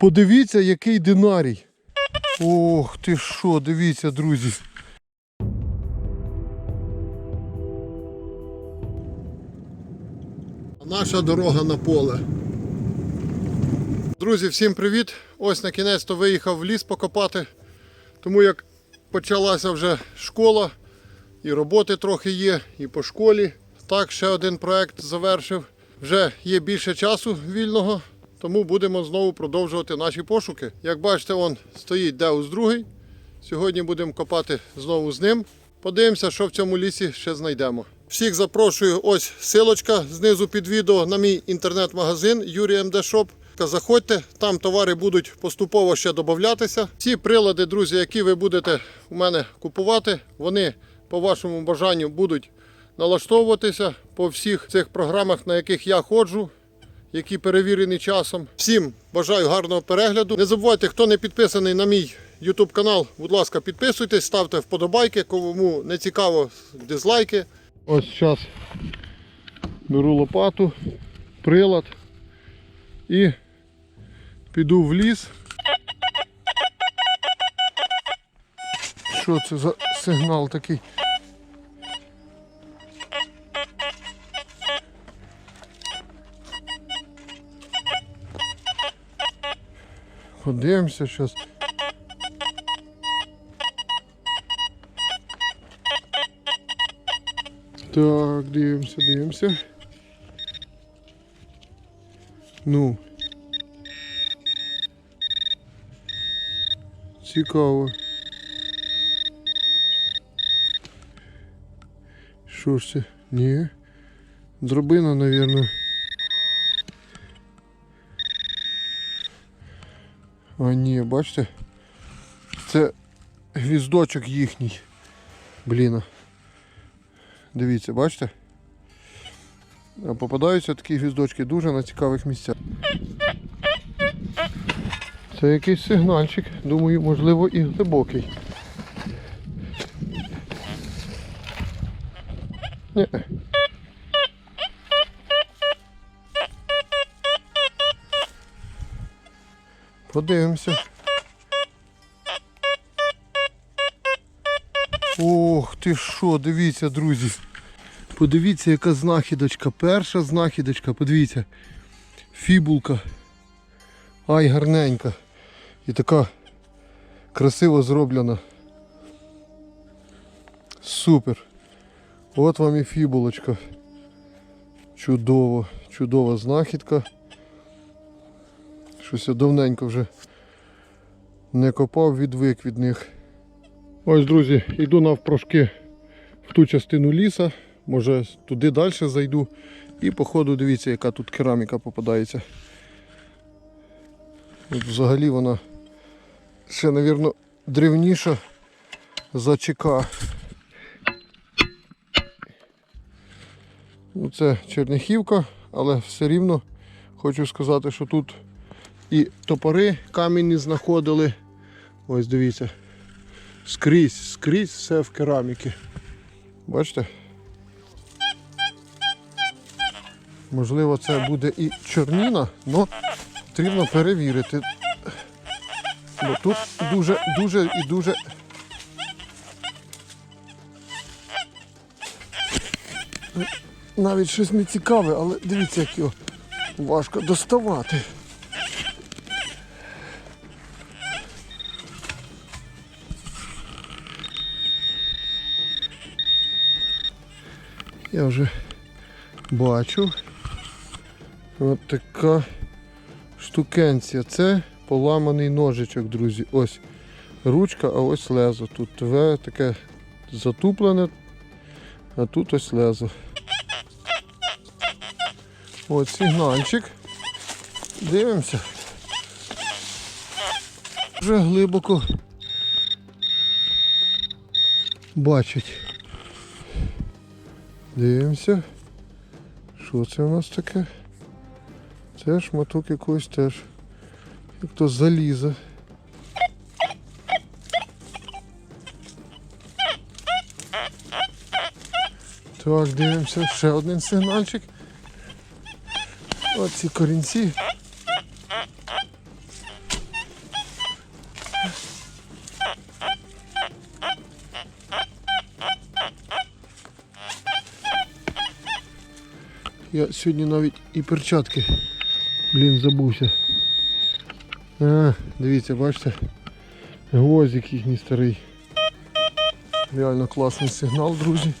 Подивіться, який динарій. Ох ти що, дивіться, друзі. Наша дорога на поле. Друзі, всім привіт! Ось на кінець то виїхав в ліс покопати. Тому як почалася вже школа, і роботи трохи є, і по школі. Так, ще один проект завершив. Вже є більше часу вільного, тому будемо знову продовжувати наші пошуки. Як бачите, он стоїть Деус другий. Сьогодні будемо копати знову з ним. Подивимося, що в цьому лісі ще знайдемо. Всіх запрошую, ось силочка знизу під відео на мій інтернет-магазин Юрій МД Shop. Заходьте, там товари будуть поступово ще додатися. Всі прилади, друзі, які ви будете у мене купувати, вони по вашому бажанню будуть налаштовуватися по всіх цих програмах, на яких я ходжу, які перевірені часом. Всім бажаю гарного перегляду. Не забувайте, хто не підписаний на мій YouTube канал, будь ласка, підписуйтесь, ставте вподобайки, кому не цікаво, дизлайки. Ось зараз беру лопату, прилад і піду в ліс. Що це за сигнал такий? Подивимося зараз. Так, дивимося, дивимося. Ну. Цікаво. Що ж це? Ні. Дробина, напевно. А ні, бачите? Це гвіздочок їхній. Блін. Дивіться, бачите? Попадаються такі гвіздочки дуже на цікавих місцях. Це якийсь сигнальчик, думаю, можливо і глибокий. Ні. Подивимося. Ох ти що, дивіться, друзі. Подивіться, яка знахідочка. Перша знахідочка, подивіться. Фібулка. Ай, гарненька. І така красиво зроблена. Супер. От вам і фібулочка. Чудово, чудова знахідка. Щось я давненько вже не копав, відвик від них. Ось, друзі, йду навпрошки в ту частину ліса. Може туди далі зайду. І по ходу дивіться, яка тут кераміка попадається. От взагалі вона ще, мабуть, древніша за ЧК. Ну, Це Черняхівка, але все рівно хочу сказати, що тут і топори камінні знаходили. Ось дивіться. Скрізь, скрізь все в кераміки. Бачите? Можливо, це буде і чорніна, але потрібно перевірити. Бо тут дуже, дуже і дуже. Навіть щось не цікаве, але дивіться, як його важко доставати. Я вже бачу. От така штукенція. Це поламаний ножичок, друзі. Ось ручка, а ось лезо. Тут тве таке затуплене, а тут ось лезо. От сигнальчик. Дивимося. Вже глибоко бачить. Дивимося. Що це у нас таке? Це шматок якогось теж. Як то заліза. Так, дивимося, ще один сигнальчик. Оці корінці. Я сьогодні навіть і перчатки, блін, забувся. А, дивіться, бачите? Гвоздик їхній старий. Реально класний сигнал, друзі.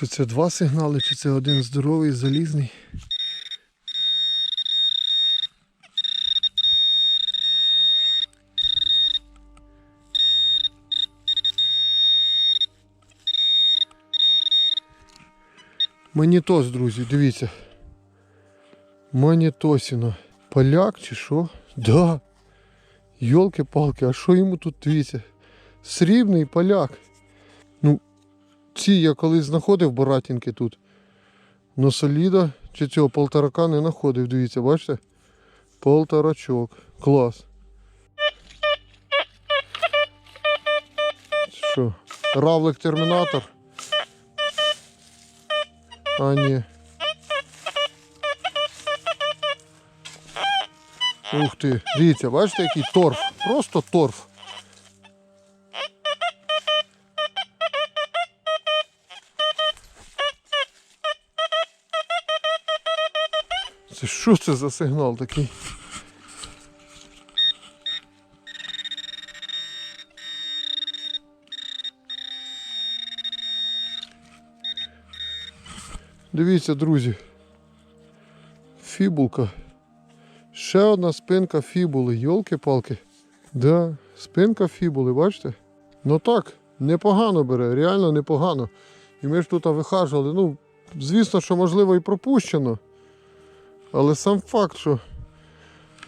Чи це два сигнали, чи це один здоровий, залізний. Манітос, друзі, дивіться. Манітосіно. Поляк чи що? Да. Йолки-палки, а що йому тут дивіться? Срібний поляк. Ну, ці я колись знаходив баратінки тут. Но соліда чи цього полторака не знаходив, дивіться, бачите? Полторачок. Клас. Що? Равлик термінатор? А, ні. Ух ти, дивіться, бачите, який торф. Просто торф. Це що це за сигнал такий? Дивіться, друзі. Фібулка. Ще одна спинка фібули, йолки-палки. Да, спинка фібули, бачите? Ну так, непогано бере, реально непогано. І ми ж тут вихажували. Ну, звісно, що можливо і пропущено. Але сам факт, що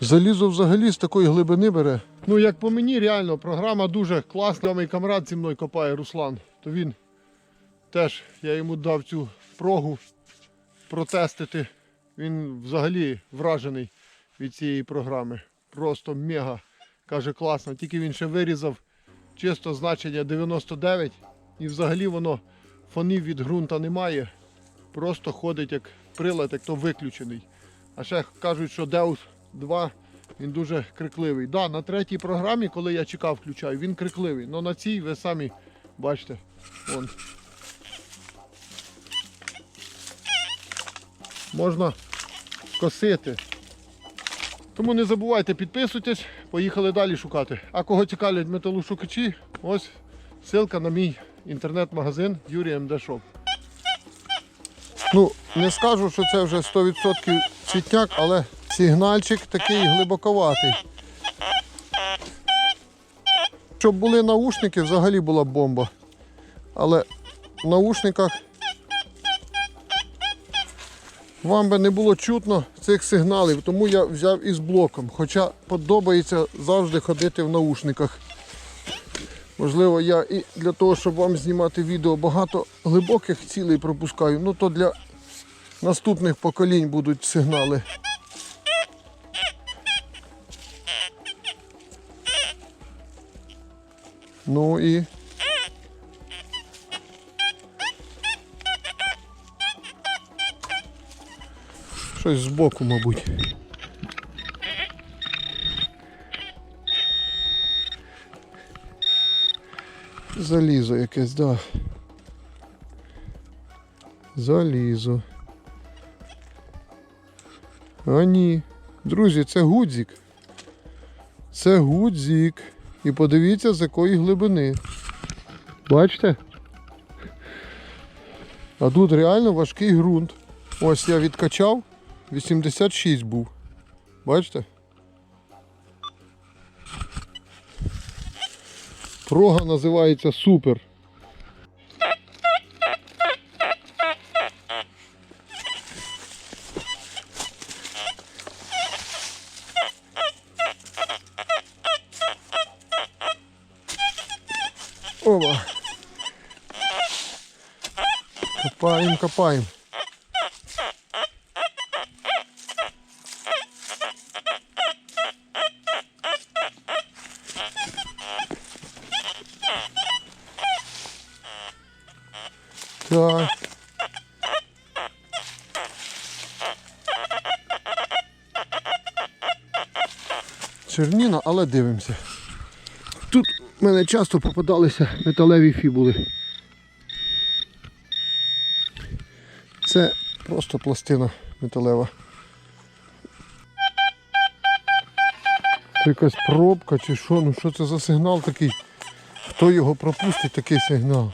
залізо взагалі з такої глибини бере. Ну, як по мені, реально, програма дуже класна. Мій камрад зі мною копає Руслан. То він теж, я йому дав цю прогу протестити. Він взагалі вражений від цієї програми. Просто мега. Каже, класно. Тільки він ще вирізав чисто значення 99 і взагалі воно фонів від ґрунта немає. Просто ходить як прилад, як то виключений. А ще кажуть, що Deus 2 він дуже крикливий. Да, на третій програмі, коли я чекав, включаю, він крикливий. але на цій ви самі бачите. Вон. Можна косити. Тому не забувайте, підписуйтесь, поїхали далі шукати. А кого цікавлять металошукачі, ось ссылка на мій інтернет-магазин Юрій МД Shop. Ну, не скажу, що це вже 100% цвітняк, але сигнальчик такий глибоковатий. Щоб були наушники, взагалі була бомба. Але в наушниках вам би не було чутно цих сигналів, тому я взяв із блоком. Хоча подобається завжди ходити в наушниках. Можливо, я і для того, щоб вам знімати відео, багато глибоких цілей пропускаю, ну то для наступних поколінь будуть сигнали. Ну і щось збоку, мабуть. Залізо якесь, да. Залізо. А ні. Друзі, це гудзик. Це гудзик. І подивіться, з якої глибини. Бачите? А тут реально важкий ґрунт. Ось я відкачав, 86 був. Бачите? Прога називається супер. Копаем, копаем. Так. Черніна, але дивимося. Тут в мене часто попадалися металеві фібули. Це просто пластина металева. Це якась пробка чи що? Ну що це за сигнал такий? Хто його пропустить, такий сигнал?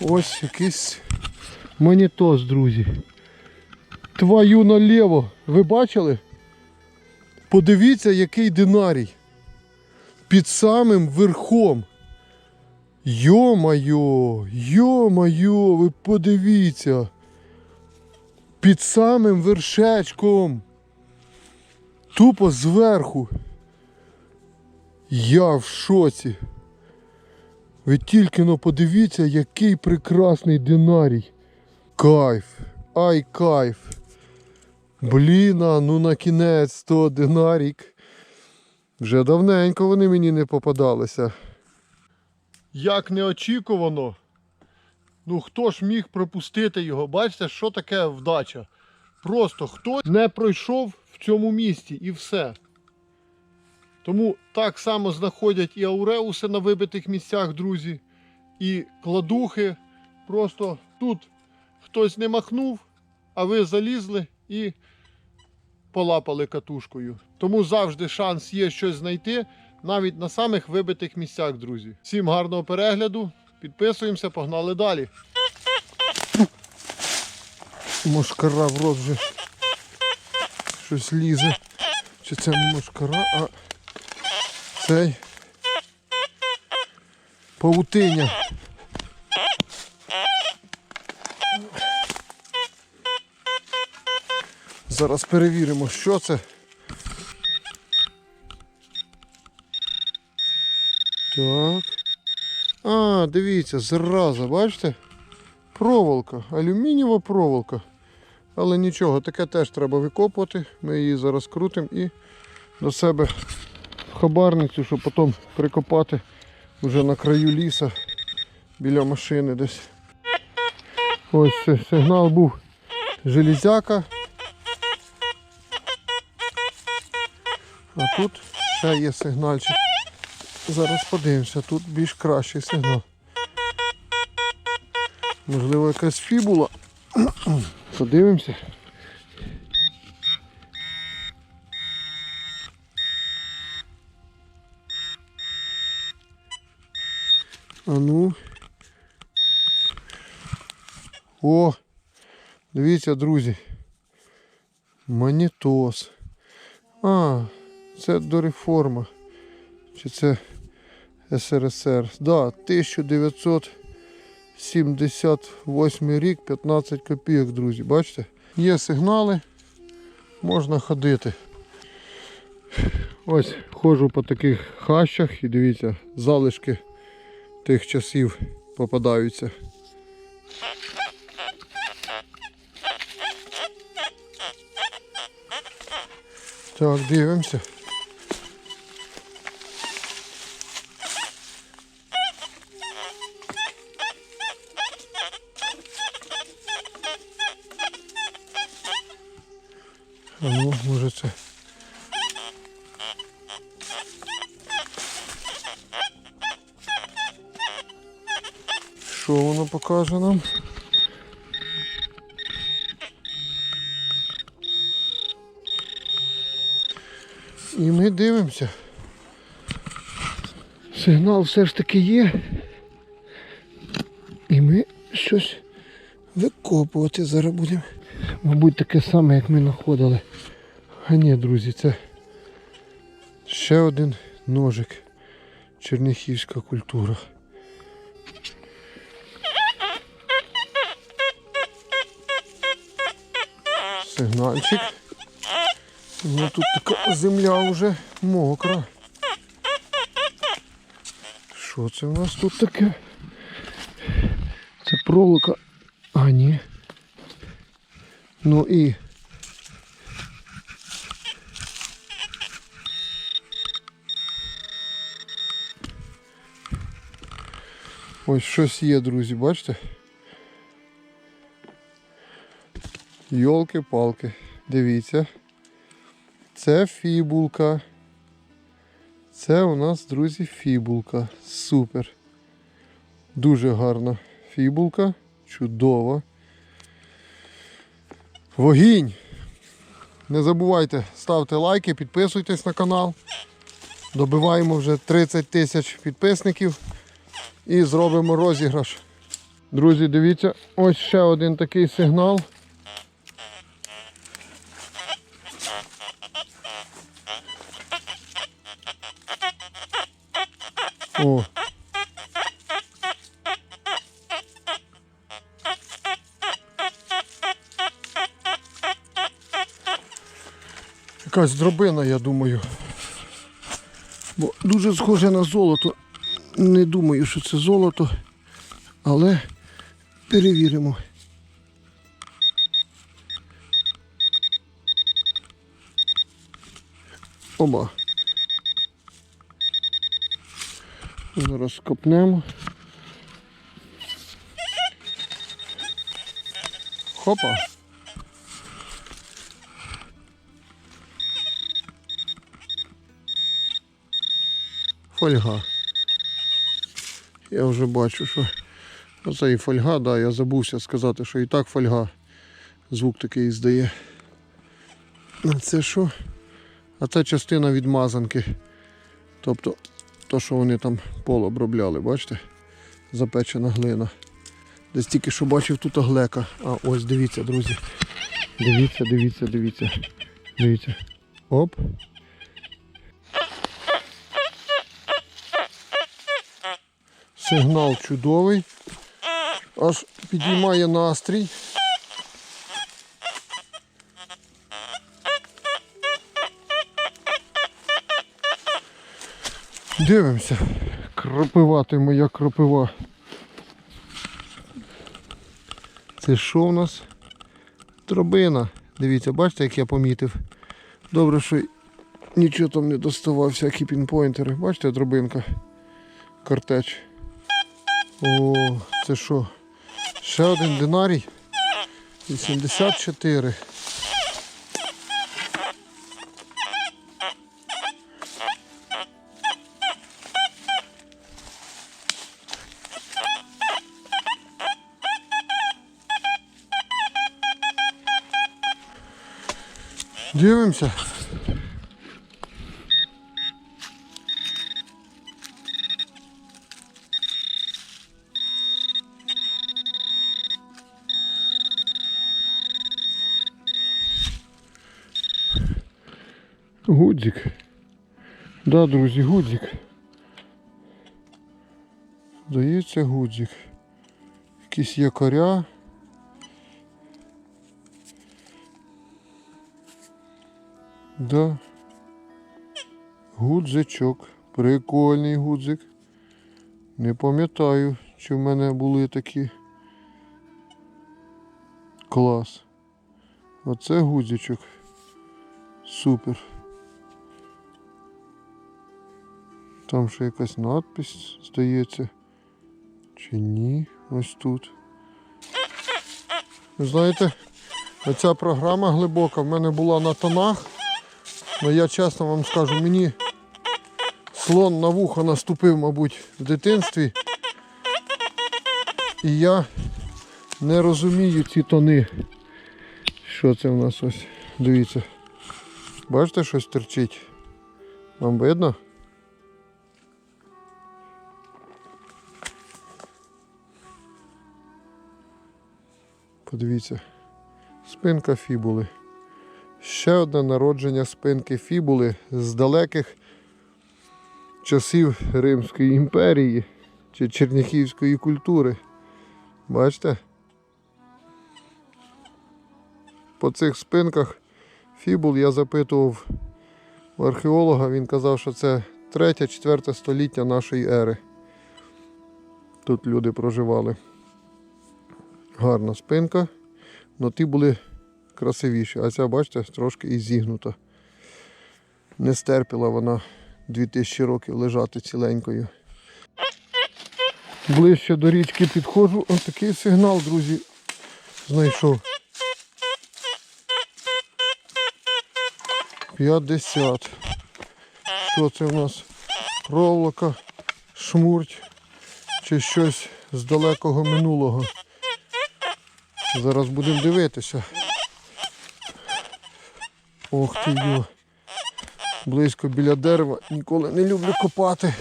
Ось якийсь монітос, друзі. Твою наліво. Ви бачили? Подивіться, який динарій. Під самим верхом. Йо-майо, йо-майо, ви подивіться. Під самим вершечком. Тупо зверху. Я в шоці. Ви тільки но подивіться, який прекрасний динарій. Кайф. Ай кайф. Блін, а ну на кінець то динарік. Вже давненько вони мені не попадалися. Як неочікувано. Ну хто ж міг пропустити його? Бачите, що таке вдача? Просто хтось не пройшов в цьому місці і все. Тому так само знаходять і ауреуси на вибитих місцях, друзі, і кладухи. Просто тут хтось не махнув, а ви залізли і полапали катушкою. Тому завжди шанс є щось знайти, навіть на самих вибитих місцях, друзі. Всім гарного перегляду, підписуємося, погнали далі. Мошкара в рот вже щось лізе. Чи це не мошкара, а цей паутиня. Зараз перевіримо, що це. Дивіться, зраза, бачите? Проволока, алюмінієва проволока. Але нічого, таке теж треба викопувати. Ми її зараз крутимо і до себе в хабарницю, щоб потім прикопати вже на краю ліса біля машини десь. Ось сигнал був железяка. А тут ще є сигнальчик. Зараз подивимося, тут більш кращий сигнал. Можливо, якась фібула. Подивимося. А ну. О! Дивіться, друзі. Монітос. А, це до реформа. Чи це СРСР? Да, 1978 рік, 15 копійок, друзі. Бачите? Є сигнали, можна ходити. Ось ходжу по таких хащах і дивіться, залишки тих часів попадаються. Так, дивимося. Що воно покаже нам? І ми дивимося. Сигнал все ж таки є. І ми щось викопувати зараз будемо. Мабуть, таке саме, як ми знаходили. А ні, друзі, це ще один ножик. Черніхівська культура. Сигнальчик. Ну тут така земля вже мокра. Що це в нас тут таке? Це проволока. А, ні. Ну і. Ось щось є, друзі, бачите? Йолки-палки. Дивіться. Це фібулка. Це у нас, друзі, фібулка. Супер. Дуже гарна фібулка. Чудова. Вогінь! Не забувайте, ставте лайки, підписуйтесь на канал. Добиваємо вже 30 тисяч підписників і зробимо розіграш. Друзі, дивіться, ось ще один такий сигнал. О. Якась дробина, я думаю. Бо дуже схоже на золото. Не думаю, що це золото, але перевіримо. Оба. Зараз копнемо. Хопа. Фольга. Я вже бачу, що оце і фольга, да, я забувся сказати, що і так фольга. Звук такий здає. А це що? А це частина відмазанки. Тобто то, що вони там пол обробляли, бачите? Запечена глина. Десь тільки що бачив тут глека. А ось дивіться, друзі. Дивіться, дивіться, дивіться. Дивіться. Оп. Сигнал чудовий. Аж підіймає настрій. Дивимося. Кропивати моя кропива. Це що в нас? Дробина. Дивіться, бачите, як я помітив. Добре, що нічого там не доставав, всякі пінпойнтери. Бачите, дробинка. Картеч. О, це що? Ще один динарій. 84. Дивимося. Гудзик. Да, друзі, гудзик. Здається, гудзик. Якісь якоря. Да. Гудзичок. Прикольний гудзик. Не пам'ятаю, чи в мене були такі. Клас. Оце гудзичок. Супер. Там ще якась надпись здається. Чи ні? Ось тут. Ви знаєте, оця програма глибока в мене була на тонах. Але я чесно вам скажу, мені слон на вухо наступив, мабуть, в дитинстві. І я не розумію ці тони. Що це в нас ось? Дивіться. Бачите, щось терчить? Вам видно? Подивіться. Спинка фібули. Ще одне народження спинки фібули з далеких часів Римської імперії чи черніхівської культури. Бачите? По цих спинках фібул я запитував у археолога, він казав, що це 3-4 століття нашої ери. Тут люди проживали. Гарна спинка, але ті були красивіші. А ця, бачите, трошки і зігнута. Не стерпіла вона 2000 років лежати ціленькою. Ближче до річки підходжу. Ось такий сигнал, друзі, знайшов. 50. Що це в нас? Проволока, шмурть чи щось з далекого минулого. Зараз будемо дивитися. Ох ти йо. Близько біля дерева. Ніколи не люблю копати.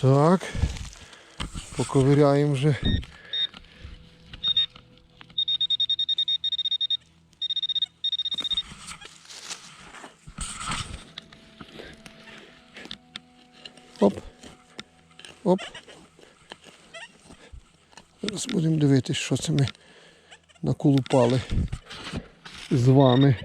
Так. Поковиряємо вже. Оп. Оп. Зараз будемо дивитись, що це ми наколупали з вами.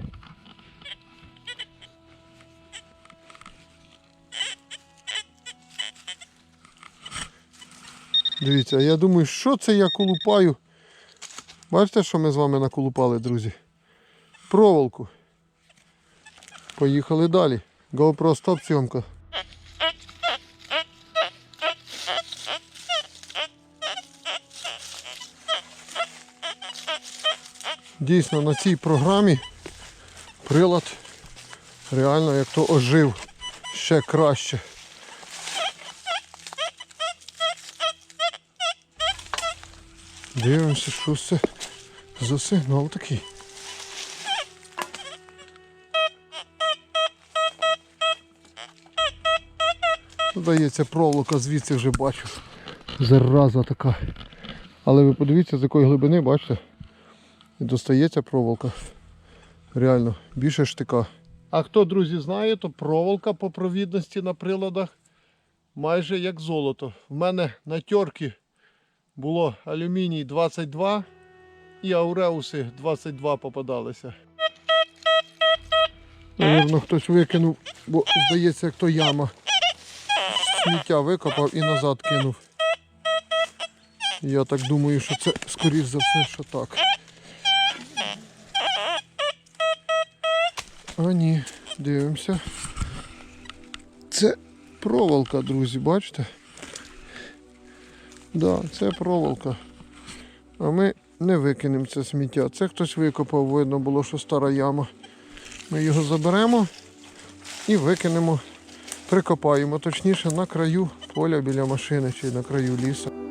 Дивіться, я думаю, що це я колупаю. Бачите, що ми з вами наколупали, друзі? Проволоку. Поїхали далі. GoPro стоп зйомка. Дійсно на цій програмі прилад реально як то ожив ще краще. Дивимося, що це за сигнал такий. Здається, проволока звідси вже бачу. Зараза така. Але ви подивіться, з якої глибини, бачите? І достається проволока. Реально, більше штика. А хто, друзі, знає, то проволока по провідності на приладах майже як золото. В мене на тьорки було алюміній 22 і ауреуси 22 попадалися. Наверно, хтось викинув, бо здається, як то яма. Сміття викопав і назад кинув. Я так думаю, що це скоріш за все, що так. А ні, дивимося. Це проволока, друзі, бачите? Да, це проволока. А ми не викинемо це сміття. Це хтось викопав, видно було, що стара яма. Ми його заберемо і викинемо, прикопаємо, точніше на краю поля біля машини чи на краю лісу.